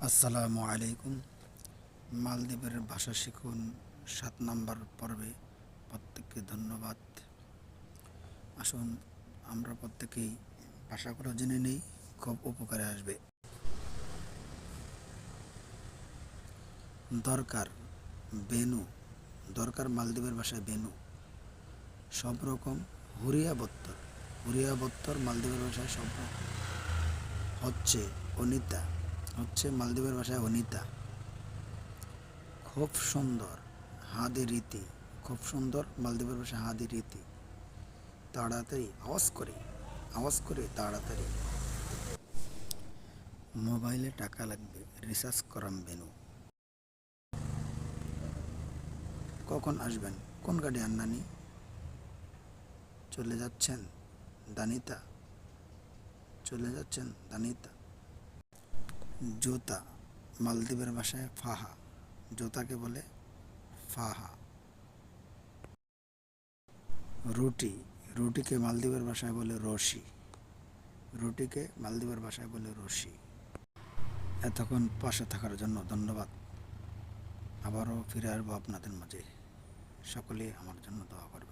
আসসালামু আলাইকুম। মালদ্বীপের ভাষা শিখুন সাত নম্বর পর্বে। প্রত্যেককে ধন্যবাদ। আসুন, আমরা প্রত্যেকেই ভাষাগুলো জেনে নেই, খুব উপকারে আসবে। দরকার, বেনু। দরকার মালদ্বীপের ভাষায় বেনু। সব রকম হুরিয়া বত্তর হুরিয়া বত্তর মালদ্বীপের ভাষায় সব রকম। হচ্ছে, অনিতা। হচ্ছে মালদ্বীপের ভাষায় অনিতা। খুব সুন্দর, হাদি রীতি। খুব সুন্দর মালদ্বীপের ভাষায় হাদি রীতি। তাড়াতাড়ি, আওয়াজ করে আওয়াজ করে তাড়াতাড়ি। মোবাইলে টাকা লাগবে রিচার্জ করাম বেনু। কখন আসবেন? কোন গাড়ি আন্নানি চলে যাচ্ছেন দানিতা। চলে যাচ্ছেন দানিতা। জুতা, মালদ্বীপের ভাষায় ফাহা। জুতাকে বলে ফাহা। রুটি, রুটিকে মালদ্বীপের ভাষায় বলে রশি। রুটিকে মালদ্বীপের ভাষায় বলে রশি। এতক্ষণ পাশে থাকার জন্য ধন্যবাদ। আবারও ফিরে আসব আপনাদের মাঝে। সকলে আমার জন্য দোয়া করবেন।